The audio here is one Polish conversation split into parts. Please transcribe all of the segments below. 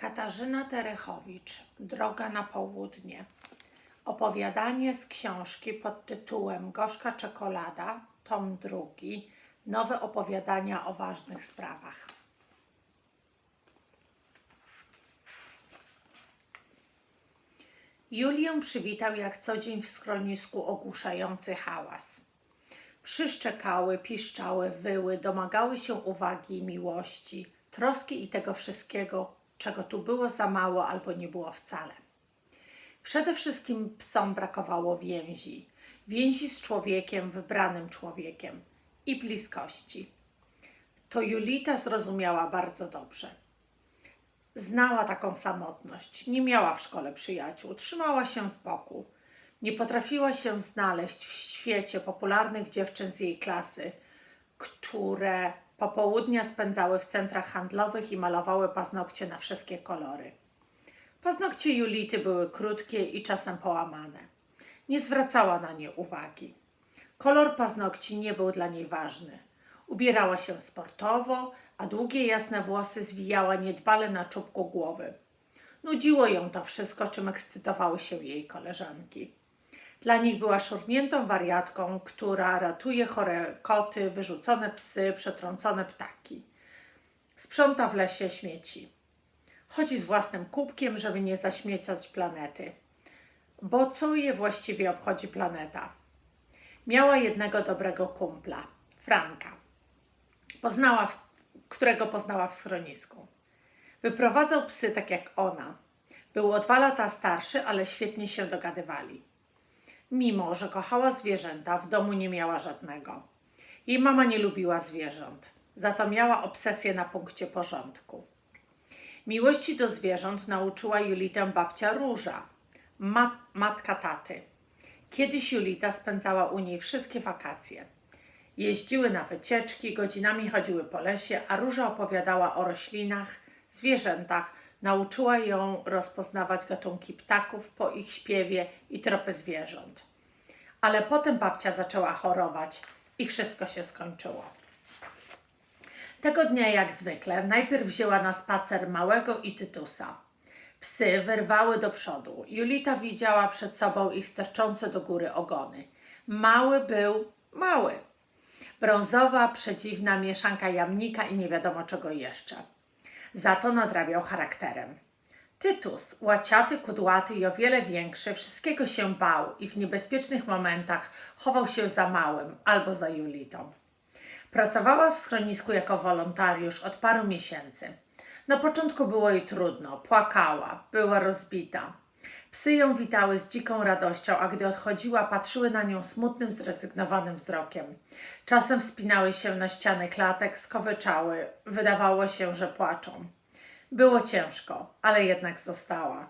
Katarzyna Terechowicz, Droga na południe. Opowiadanie z książki pod tytułem Gorzka czekolada, tom drugi. Nowe opowiadania o ważnych sprawach. Julię przywitał jak co dzień w schronisku ogłuszający hałas. Przyszczekały, piszczały, wyły, domagały się uwagi i miłości, troski i tego wszystkiego, czego tu było za mało albo nie było wcale. Przede wszystkim psom brakowało więzi, więzi z człowiekiem, wybranym człowiekiem i bliskości. To Julita zrozumiała bardzo dobrze. Znała taką samotność, nie miała w szkole przyjaciół, trzymała się z boku. Nie potrafiła się znaleźć w świecie popularnych dziewczyn z jej klasy, które popołudnia spędzały w centrach handlowych i malowały paznokcie na wszystkie kolory. Paznokcie Julity były krótkie i czasem połamane. Nie zwracała na nie uwagi. Kolor paznokci nie był dla niej ważny. Ubierała się sportowo, a długie jasne włosy zwijała niedbale na czubku głowy. Nudziło ją to wszystko, czym ekscytowały się jej koleżanki. Dla nich była szurniętą wariatką, która ratuje chore koty, wyrzucone psy, przetrącone ptaki. Sprząta w lesie śmieci. Chodzi z własnym kubkiem, żeby nie zaśmiecać planety. Bo co je właściwie obchodzi planeta? Miała jednego dobrego kumpla, Franka, poznała, w- którego poznała w schronisku. Wyprowadzał psy tak jak ona. Był o dwa lata starszy, ale świetnie się dogadywali. Mimo, że kochała zwierzęta, w domu nie miała żadnego. Jej mama nie lubiła zwierząt, za to miała obsesję na punkcie porządku. Miłości do zwierząt nauczyła Julitę babcia Róża, mat, matka taty. Kiedyś Julita spędzała u niej wszystkie wakacje. Jeździły na wycieczki, godzinami chodziły po lesie, a Róża opowiadała o roślinach, zwierzętach. Nauczyła ją rozpoznawać gatunki ptaków po ich śpiewie i tropy zwierząt. Ale potem babcia zaczęła chorować i wszystko się skończyło. Tego dnia, jak zwykle, najpierw wzięła na spacer małego i Tytusa. Psy wyrwały do przodu. Julita widziała przed sobą ich sterczące do góry ogony. Mały był mały. Brązowa, przedziwna mieszanka jamnika i nie wiadomo czego jeszcze. Za to nadrabiał charakterem. Tytus, łaciaty, kudłaty i o wiele większy, wszystkiego się bał i w niebezpiecznych momentach chował się za małym albo za Julitą. Pracowała w schronisku jako wolontariusz od paru miesięcy. Na początku było jej trudno, płakała, była rozbita. Psy ją witały z dziką radością, a gdy odchodziła, patrzyły na nią smutnym, zrezygnowanym wzrokiem. Czasem wspinały się na ściany klatek, skowyczały, wydawało się, że płaczą. Było ciężko, ale jednak została.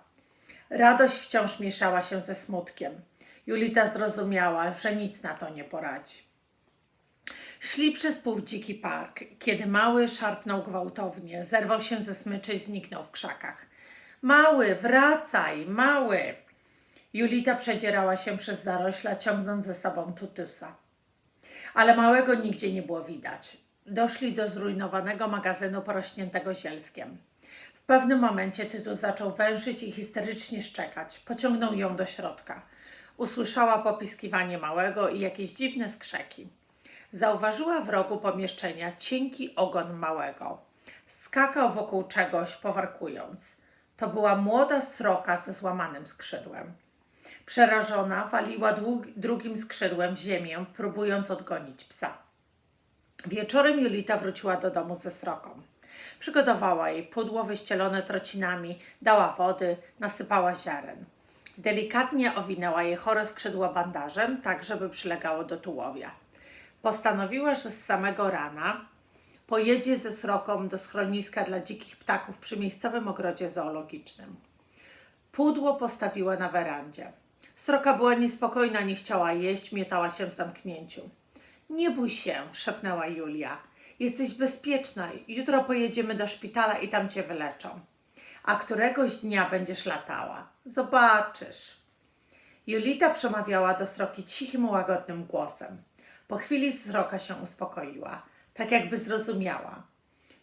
Radość wciąż mieszała się ze smutkiem. Julita zrozumiała, że nic na to nie poradzi. Szli przez półdziki park, kiedy mały szarpnął gwałtownie, zerwał się ze smyczy i zniknął w krzakach. Mały, wracaj, mały! Julita przedzierała się przez zarośla, ciągnąc ze sobą tutusa. Ale małego nigdzie nie było widać. Doszli do zrujnowanego magazynu porośniętego zielskiem. W pewnym momencie Tytus zaczął węszyć i histerycznie szczekać. Pociągnął ją do środka. Usłyszała popiskiwanie małego i jakieś dziwne skrzeki. Zauważyła w rogu pomieszczenia cienki ogon małego. Skakał wokół czegoś, powarkując. To była młoda sroka ze złamanym skrzydłem. Przerażona waliła drugim skrzydłem w ziemię, próbując odgonić psa. Wieczorem Julita wróciła do domu ze sroką. Przygotowała jej pudło wyścielone trocinami, dała wody, nasypała ziaren. Delikatnie owinęła jej chore skrzydło bandażem, tak żeby przylegało do tułowia. Postanowiła, że z samego rana pojedzie ze sroką do schroniska dla dzikich ptaków przy miejscowym ogrodzie zoologicznym. Pudło postawiła na werandzie. Sroka była niespokojna, nie chciała jeść, miotała się w zamknięciu. Nie bój się, szepnęła Julia. Jesteś bezpieczna. Jutro pojedziemy do szpitala i tam cię wyleczą. A któregoś dnia będziesz latała. Zobaczysz. Julita przemawiała do sroki cichym, łagodnym głosem. Po chwili sroka się uspokoiła, tak jakby zrozumiała.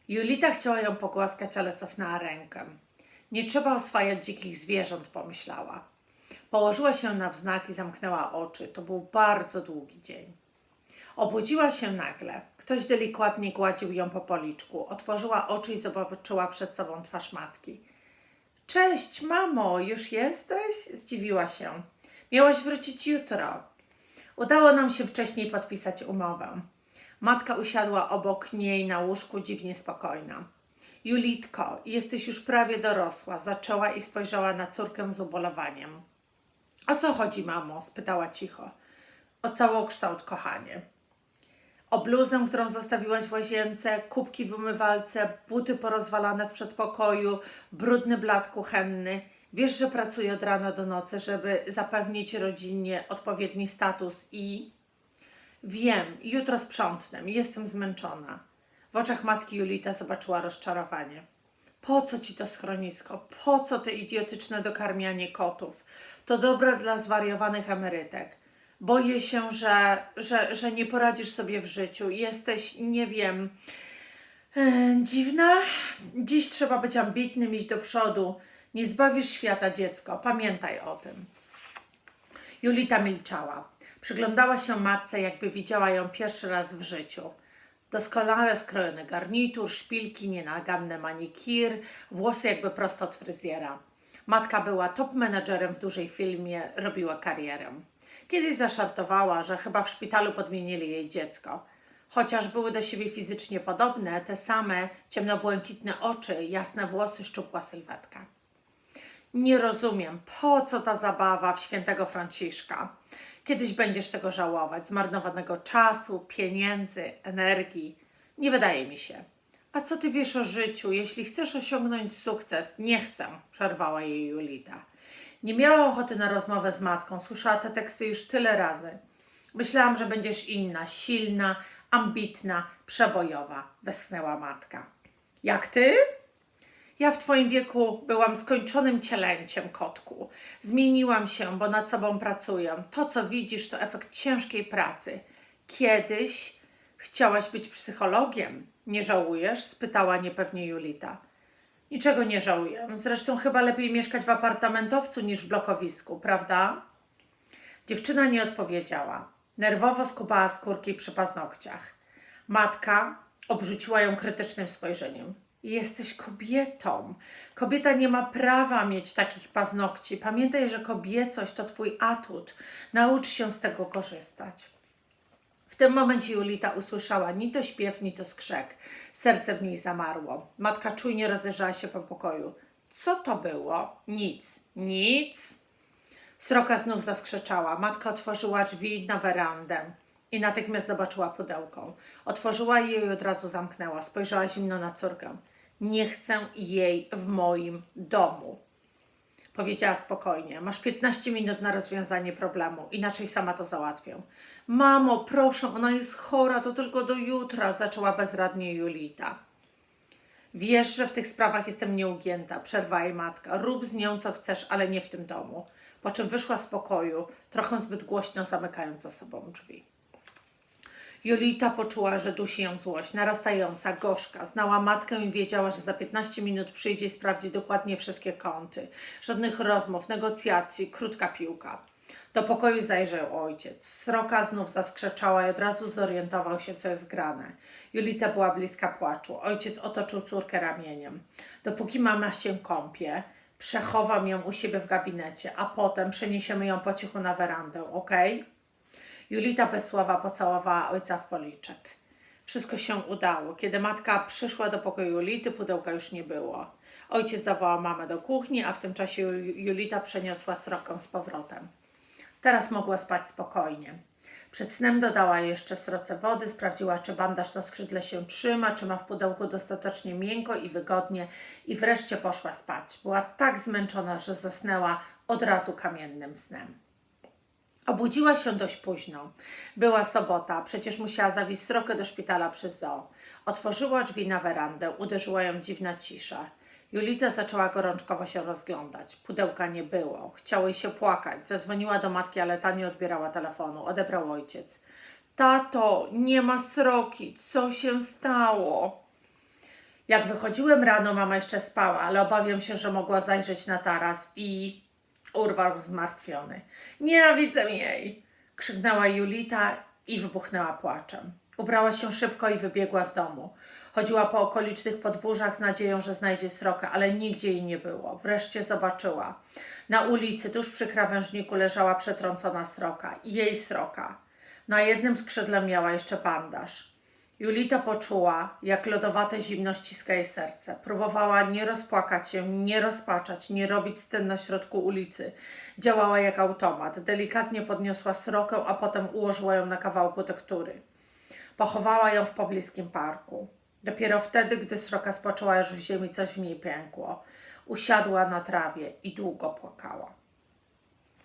Julita chciała ją pogłaskać, ale cofnęła rękę. Nie trzeba oswajać dzikich zwierząt, pomyślała. Położyła się na wznak i zamknęła oczy. To był bardzo długi dzień. Obudziła się nagle. Ktoś delikatnie gładził ją po policzku. Otworzyła oczy i zobaczyła przed sobą twarz matki. Cześć, mamo, już jesteś? Zdziwiła się. Miałaś wrócić jutro. Udało nam się wcześniej podpisać umowę. Matka usiadła obok niej na łóżku, dziwnie spokojna. Julitko, jesteś już prawie dorosła, zaczęła i spojrzała na córkę z ubolowaniem. O co chodzi, mamo? spytała cicho. O całokształt, kochanie. O bluzę, którą zostawiłaś w łazience, kubki w umywalce, buty porozwalane w przedpokoju, brudny blat kuchenny. Wiesz, że pracuję od rana do nocy, żeby zapewnić rodzinie odpowiedni status i... Wiem, jutro sprzątnę, jestem zmęczona. W oczach matki Julita zobaczyła rozczarowanie. Po co ci to schronisko? Po co te idiotyczne dokarmianie kotów? To dobre dla zwariowanych emerytek. Boję się, że, że, że nie poradzisz sobie w życiu. Jesteś, nie wiem, e, dziwna. Dziś trzeba być ambitnym, iść do przodu. Nie zbawisz świata, dziecko. Pamiętaj o tym. Julita milczała. Przyglądała się matce, jakby widziała ją pierwszy raz w życiu. Doskonale skrojony garnitur, szpilki, nienaganny manikir, włosy jakby prosto od fryzjera. Matka była top menedżerem w dużej filmie, robiła karierę. Kiedyś zaszartowała, że chyba w szpitalu podmienili jej dziecko. Chociaż były do siebie fizycznie podobne, te same ciemnobłękitne oczy, jasne włosy, szczupła sylwetka. Nie rozumiem, po co ta zabawa w świętego Franciszka? Kiedyś będziesz tego żałować, zmarnowanego czasu, pieniędzy, energii. Nie wydaje mi się. A co ty wiesz o życiu? Jeśli chcesz osiągnąć sukces, nie chcę, przerwała jej Julita. Nie miała ochoty na rozmowę z matką, słyszała te teksty już tyle razy. Myślałam, że będziesz inna, silna, ambitna, przebojowa, westchnęła matka. Jak ty? Ja w twoim wieku byłam skończonym cielęciem, kotku. Zmieniłam się, bo nad sobą pracuję. To, co widzisz, to efekt ciężkiej pracy. Kiedyś chciałaś być psychologiem. Nie żałujesz? spytała niepewnie Julita. Niczego nie żałuję. Zresztą chyba lepiej mieszkać w apartamentowcu niż w blokowisku, prawda? Dziewczyna nie odpowiedziała. Nerwowo skubała skórki przy paznokciach. Matka obrzuciła ją krytycznym spojrzeniem. Jesteś kobietą. Kobieta nie ma prawa mieć takich paznokci. Pamiętaj, że kobiecość to twój atut. Naucz się z tego korzystać. W tym momencie Julita usłyszała ni to śpiew, ni to skrzek. Serce w niej zamarło. Matka czujnie rozejrzała się po pokoju. Co to było? Nic. Nic. Sroka znów zaskrzeczała. Matka otworzyła drzwi na werandę i natychmiast zobaczyła pudełko. Otworzyła je i od razu zamknęła. Spojrzała zimno na córkę. Nie chcę jej w moim domu. Powiedziała spokojnie. Masz 15 minut na rozwiązanie problemu, inaczej sama to załatwię. Mamo, proszę, ona jest chora, to tylko do jutra, zaczęła bezradnie Julita. Wiesz, że w tych sprawach jestem nieugięta, przerwała jej matka. Rób z nią co chcesz, ale nie w tym domu. Po czym wyszła z pokoju, trochę zbyt głośno zamykając za sobą drzwi. Julita poczuła, że dusi ją złość, narastająca, gorzka. Znała matkę i wiedziała, że za 15 minut przyjdzie i sprawdzi dokładnie wszystkie kąty. Żadnych rozmów, negocjacji, krótka piłka. Do pokoju zajrzał ojciec. Sroka znów zaskrzeczała i od razu zorientował się, co jest grane. Julita była bliska płaczu. Ojciec otoczył córkę ramieniem. Dopóki mama się kąpie, przechowam ją u siebie w gabinecie, a potem przeniesiemy ją po cichu na werandę, okej? Okay? Julita bez słowa pocałowała ojca w policzek. Wszystko się udało. Kiedy matka przyszła do pokoju Julity, pudełka już nie było. Ojciec zawołał mamę do kuchni, a w tym czasie Julita przeniosła srokę z powrotem. Teraz mogła spać spokojnie. Przed snem dodała jeszcze sroce wody, sprawdziła, czy bandaż na skrzydle się trzyma, czy ma w pudełku dostatecznie miękko i wygodnie i wreszcie poszła spać. Była tak zmęczona, że zasnęła od razu kamiennym snem. Obudziła się dość późno. Była sobota, przecież musiała zawieźć srokę do szpitala przez zoo. Otworzyła drzwi na werandę, uderzyła ją dziwna cisza. Julita zaczęła gorączkowo się rozglądać. Pudełka nie było. Chciało jej się płakać. Zadzwoniła do matki, ale ta nie odbierała telefonu. Odebrał ojciec. Tato, nie ma sroki. Co się stało? Jak wychodziłem rano, mama jeszcze spała, ale obawiam się, że mogła zajrzeć na taras i urwał zmartwiony. Nienawidzę jej! krzyknęła Julita i wybuchnęła płaczem. Ubrała się szybko i wybiegła z domu. Chodziła po okolicznych podwórzach z nadzieją, że znajdzie srokę, ale nigdzie jej nie było. Wreszcie zobaczyła. Na ulicy, tuż przy krawężniku, leżała przetrącona sroka. Jej sroka. Na jednym skrzydle miała jeszcze bandaż. Julita poczuła, jak lodowate zimno ściska jej serce. Próbowała nie rozpłakać się, nie rozpaczać, nie robić scen na środku ulicy. Działała jak automat. Delikatnie podniosła srokę, a potem ułożyła ją na kawałku tektury. Pochowała ją w pobliskim parku. Dopiero wtedy, gdy sroka spoczęła już w ziemi, coś w niej pękło. Usiadła na trawie i długo płakała.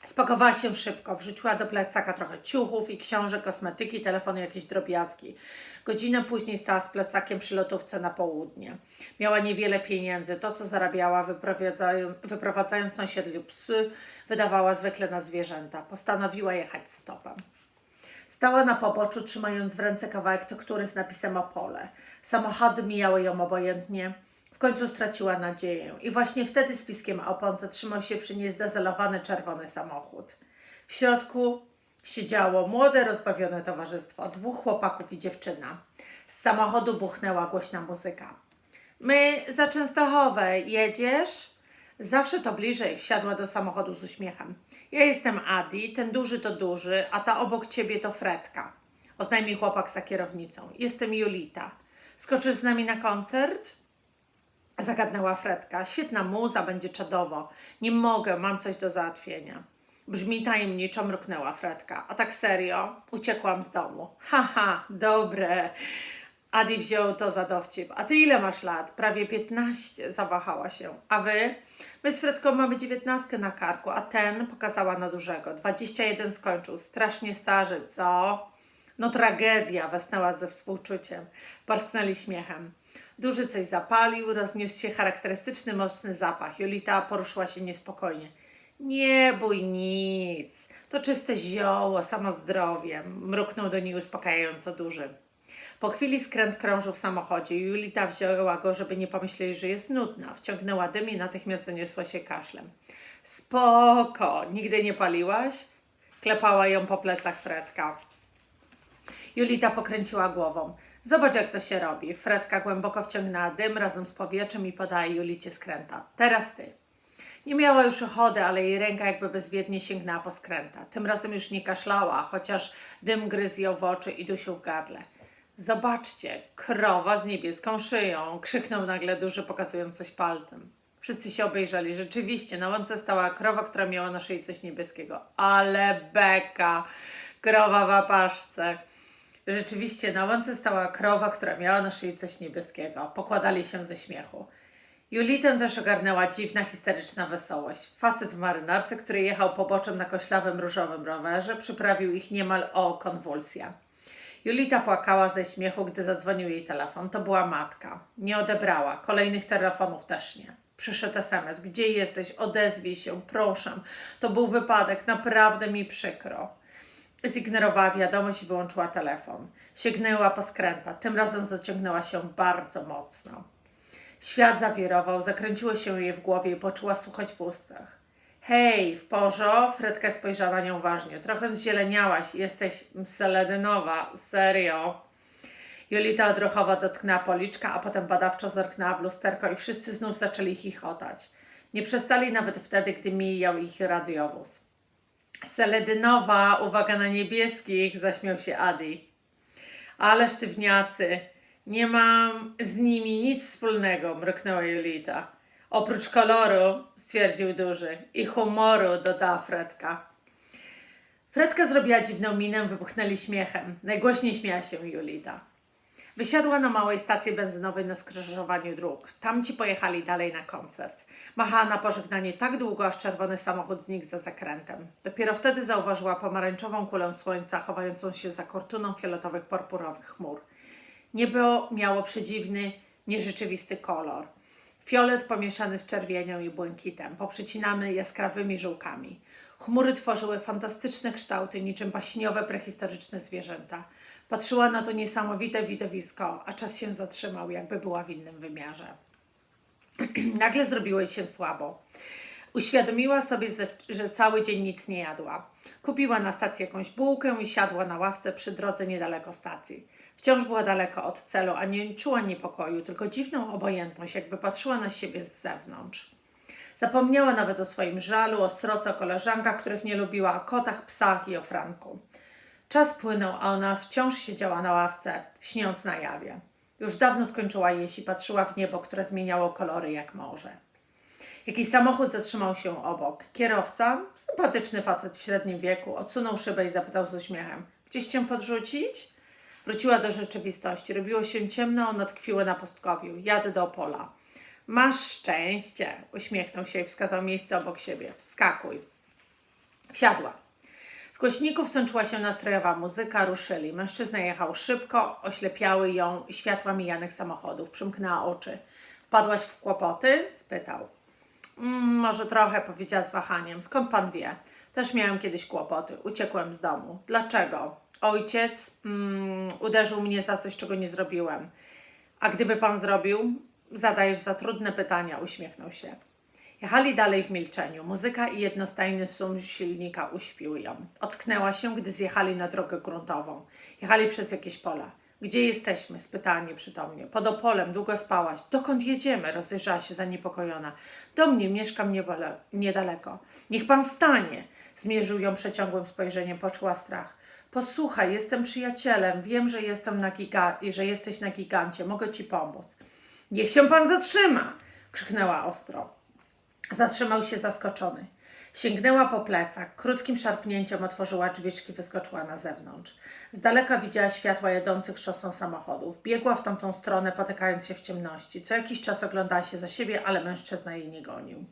Spakowała się szybko, wrzuciła do plecaka trochę ciuchów i książek, kosmetyki, telefony, jakieś drobiazgi. Godzinę później stała z plecakiem przy lotówce na południe. Miała niewiele pieniędzy. To, co zarabiała, wyprowadzają- wyprowadzając na osiedlu psy, wydawała zwykle na zwierzęta. Postanowiła jechać stopem. Stała na poboczu, trzymając w ręce kawałek tektury z napisem Opole. Samochody mijały ją obojętnie. W końcu straciła nadzieję i właśnie wtedy z piskiem opon zatrzymał się przy niej zdezelowany czerwony samochód. W środku siedziało młode, rozbawione towarzystwo, dwóch chłopaków i dziewczyna. Z samochodu buchnęła głośna muzyka. My za Częstochowę jedziesz? Zawsze to bliżej, wsiadła do samochodu z uśmiechem. Ja jestem Adi, ten duży to duży, a ta obok ciebie to Fredka. Oznajmił chłopak za kierownicą. Jestem Julita. Skoczysz z nami na koncert? Zagadnęła Fredka. Świetna muza, będzie czadowo. Nie mogę, mam coś do załatwienia. Brzmi tajemniczo, mruknęła Fredka. A tak serio? Uciekłam z domu. Haha, dobre. Adi wziął to za dowcip. A ty ile masz lat? Prawie 15, zawahała się. A wy? My z Fredką mamy 19 na karku, a ten pokazała na dużego. 21 skończył. Strasznie starzy, co? No tragedia, westnęła ze współczuciem. Parsknęli śmiechem. Duży coś zapalił, rozniósł się charakterystyczny, mocny zapach. Julita poruszyła się niespokojnie. Nie bój nic, to czyste zioło, samo zdrowie, mruknął do niej uspokajająco duży. Po chwili skręt krążył w samochodzie. Julita wzięła go, żeby nie pomyśleli, że jest nudna. Wciągnęła dym i natychmiast doniosła się kaszlem. Spoko, nigdy nie paliłaś? Klepała ją po plecach Fredka. Julita pokręciła głową. Zobacz, jak to się robi. Fredka głęboko wciągnęła dym razem z powietrzem i podała Julicie skręta. Teraz ty. Nie miała już ochoty, ale jej ręka jakby bezwiednie sięgnęła po skręta. Tym razem już nie kaszlała, chociaż dym gryzł ją w oczy i dusił w gardle. Zobaczcie, krowa z niebieską szyją! krzyknął nagle duży, pokazując coś palcem. Wszyscy się obejrzeli. Rzeczywiście, na łące stała krowa, która miała na szyi coś niebieskiego. Ale beka! Krowa w apaszce. Rzeczywiście, na łące stała krowa, która miała na szyi coś niebieskiego. Pokładali się ze śmiechu. Julitę też ogarnęła dziwna, histeryczna wesołość. Facet w marynarce, który jechał poboczem na koślawym różowym rowerze, przyprawił ich niemal o konwulsję. Julita płakała ze śmiechu, gdy zadzwonił jej telefon. To była matka. Nie odebrała. Kolejnych telefonów też nie. Przyszedł SMS. Gdzie jesteś? Odezwij się, proszę. To był wypadek. Naprawdę mi przykro. Zignorowała wiadomość i wyłączyła telefon. Sięgnęła po skręta. Tym razem zaciągnęła się bardzo mocno. Świat zawirował, zakręciło się jej w głowie i poczuła słuchać w ustach. Hej, w porzo? Fredka spojrzała na nią uważnie. Trochę zzieleniałaś, jesteś seledynowa, serio. Julita odruchowo dotknęła policzka, a potem badawczo zerknęła w lusterko i wszyscy znów zaczęli chichotać. Nie przestali nawet wtedy, gdy mijał ich radiowóz. Seledynowa, uwaga na niebieskich, zaśmiał się Adi. Ale sztywniacy, nie mam z nimi nic wspólnego, mruknęła Julita. Oprócz koloru, stwierdził duży, i humoru, dodała Fredka. Fredka zrobiła dziwną minę, wybuchnęli śmiechem. Najgłośniej śmiała się Julita. Wysiadła na małej stacji benzynowej na skrzyżowaniu dróg. Tamci pojechali dalej na koncert. Machała na pożegnanie tak długo, aż czerwony samochód znikł za zakrętem. Dopiero wtedy zauważyła pomarańczową kulę słońca, chowającą się za kortuną fioletowych, purpurowych chmur. Niebo miało przedziwny, nierzeczywisty kolor. Fiolet pomieszany z czerwienią i błękitem, poprzycinany jaskrawymi żółkami. Chmury tworzyły fantastyczne kształty, niczym baśniowe prehistoryczne zwierzęta. Patrzyła na to niesamowite widowisko, a czas się zatrzymał, jakby była w innym wymiarze. Nagle zrobiło jej się słabo. Uświadomiła sobie, że cały dzień nic nie jadła. Kupiła na stacji jakąś bułkę i siadła na ławce przy drodze niedaleko stacji. Wciąż była daleko od celu, a nie czuła niepokoju, tylko dziwną obojętność, jakby patrzyła na siebie z zewnątrz. Zapomniała nawet o swoim żalu, o sroce, o koleżankach, których nie lubiła, o kotach, psach i o Franku. Czas płynął, a ona wciąż siedziała na ławce, śniąc na jawie. Już dawno skończyła jeść patrzyła w niebo, które zmieniało kolory jak morze. Jakiś samochód zatrzymał się obok. Kierowca, sympatyczny facet w średnim wieku, odsunął szybę i zapytał z uśmiechem: Gdzieś cię podrzucić? Wróciła do rzeczywistości. Robiło się ciemno, one tkwiły na pustkowiu. Jadę do Opola. Masz szczęście, uśmiechnął się i wskazał miejsce obok siebie. Wskakuj. Wsiadła. Z głośników sączyła się nastrojowa muzyka, ruszyli. Mężczyzna jechał szybko, oślepiały ją światła mijanych samochodów. Przymknęła oczy. Wpadłaś w kłopoty? spytał. Mm, może trochę, powiedziała z wahaniem. Skąd pan wie? Też miałem kiedyś kłopoty. Uciekłem z domu. Dlaczego? Ojciec mm, uderzył mnie za coś, czego nie zrobiłem. A gdyby pan zrobił? Zadajesz za trudne pytania, uśmiechnął się. Jechali dalej w milczeniu. Muzyka i jednostajny szum silnika uśpiły ją. Ocknęła się, gdy zjechali na drogę gruntową. Jechali przez jakieś pola. Gdzie jesteśmy? spytała nieprzytomnie. Pod Opolem, długo spałaś. Dokąd jedziemy? Rozejrzała się zaniepokojona. Do mnie, mieszkam niedaleko. Niech pan stanie. Zmierzył ją przeciągłym spojrzeniem, poczuła strach. Posłuchaj, jestem przyjacielem. Wiem, że jestem na giga- że jesteś na gigancie. Mogę ci pomóc. Niech się pan zatrzyma! krzyknęła ostro. Zatrzymał się zaskoczony. Sięgnęła po plecak, krótkim szarpnięciem otworzyła drzwiczki, wyskoczyła na zewnątrz. Z daleka widziała światła jadących szosą samochodów. Biegła w tamtą stronę, potykając się w ciemności. Co jakiś czas oglądała się za siebie, ale mężczyzna jej nie gonił.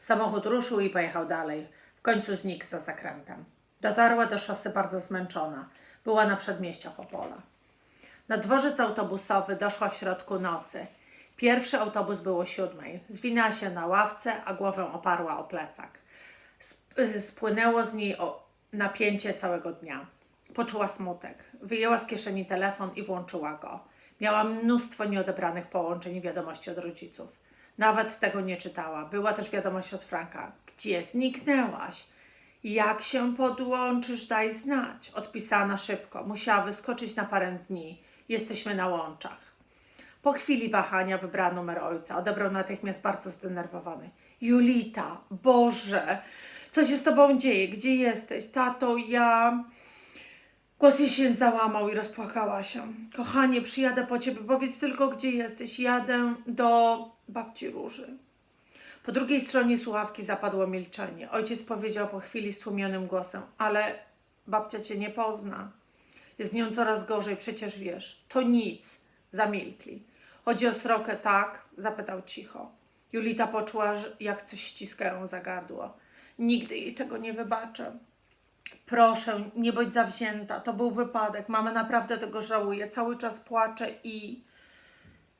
Samochód ruszył i pojechał dalej. W końcu znikł za zakrętem. Dotarła do szosy bardzo zmęczona. Była na przedmieściach Opola. Na dworzec autobusowy doszła w środku nocy. Pierwszy autobus był o siódmej. Zwinęła się na ławce, a głowę oparła o plecak. Y, spłynęło z niej napięcie całego dnia. Poczuła smutek. Wyjęła z kieszeni telefon i włączyła go. Miała mnóstwo nieodebranych połączeń i wiadomości od rodziców. Nawet tego nie czytała. Była też wiadomość od Franka. Gdzie zniknęłaś? Jak się podłączysz, daj znać. Odpisała na szybko. Musiała wyskoczyć na parę dni. Jesteśmy na łączach. Po chwili wahania wybrała numer ojca. Odebrał natychmiast bardzo zdenerwowany. Julita, Boże, co się z tobą dzieje? Gdzie jesteś? Tato, ja... Głos jej się załamał i rozpłakała się. Kochanie, przyjadę po ciebie. Powiedz tylko, gdzie jesteś. Jadę do babci Róży. Po drugiej stronie słuchawki zapadło milczenie. Ojciec powiedział po chwili stłumionym głosem, ale babcia cię nie pozna. Jest nią coraz gorzej, przecież wiesz. To nic. Zamilkli. Chodzi o srokę, tak? Zapytał cicho. Julita poczuła, jak coś ściska ją za gardło. Nigdy jej tego nie wybaczę. Proszę, nie bądź zawzięta. To był wypadek. Mama naprawdę tego żałuje. Cały czas płacze i...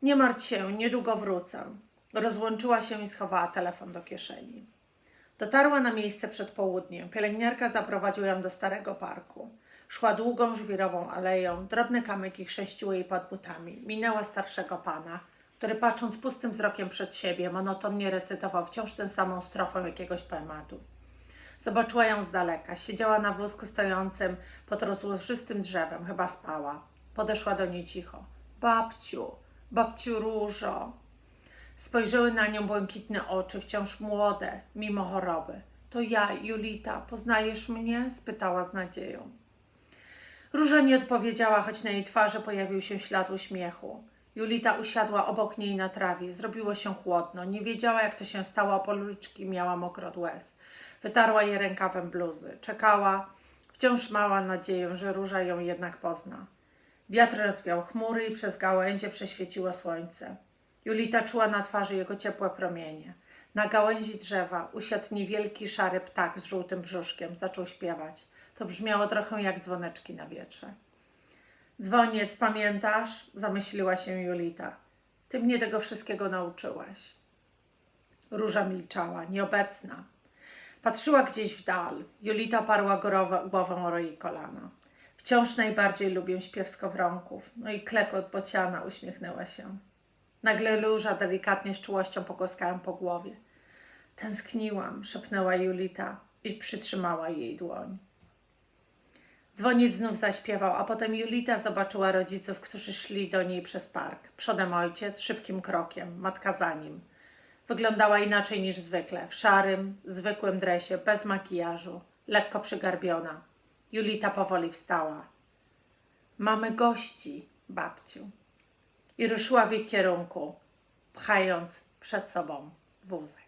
Nie martw się, niedługo wrócę. Rozłączyła się i schowała telefon do kieszeni. Dotarła na miejsce przed południem. Pielęgniarka zaprowadziła ją do starego parku. Szła długą, żwirową aleją. Drobne kamyki chrzęściły jej pod butami. Minęła starszego pana, który patrząc pustym wzrokiem przed siebie, monotonnie recytował wciąż tę samą strofę jakiegoś poematu. Zobaczyła ją z daleka. Siedziała na wózku stojącym pod rozłożystym drzewem. Chyba spała. Podeszła do niej cicho. Babciu, babciu Różo. Spojrzały na nią błękitne oczy, wciąż młode, mimo choroby. To ja, Julita, poznajesz mnie? spytała z nadzieją. Róża nie odpowiedziała, choć na jej twarzy pojawił się ślad uśmiechu. Julita usiadła obok niej na trawie. Zrobiło się chłodno. Nie wiedziała, jak to się stało, a policzki miała mokre od łez. Wytarła je rękawem bluzy. Czekała, wciąż mała nadzieję, że Róża ją jednak pozna. Wiatr rozwiał chmury i przez gałęzie prześwieciło słońce. Julita czuła na twarzy jego ciepłe promienie. Na gałęzi drzewa usiadł niewielki szary ptak z żółtym brzuszkiem. Zaczął śpiewać. To brzmiało trochę jak dzwoneczki na wietrze. Dzwoniec, pamiętasz? Zamyśliła się Julita. Ty mnie tego wszystkiego nauczyłaś. Róża milczała, nieobecna. Patrzyła gdzieś w dal. Julita parła głową o roi kolana. Wciąż najbardziej lubię śpiew skowronków. No i klekot bociana uśmiechnęła się. Nagle Róża delikatnie z czułością pogłaskałem po głowie. Tęskniłam, szepnęła Julita i przytrzymała jej dłoń. Dzwoniec znów zaśpiewał, a potem Julita zobaczyła rodziców, którzy szli do niej przez park. Przodem ojciec, szybkim krokiem, matka za nim. Wyglądała inaczej niż zwykle, w szarym, zwykłym dresie, bez makijażu, lekko przygarbiona. Julita powoli wstała. Mamy gości, babciu. I ruszyła w ich kierunku, pchając przed sobą wózek.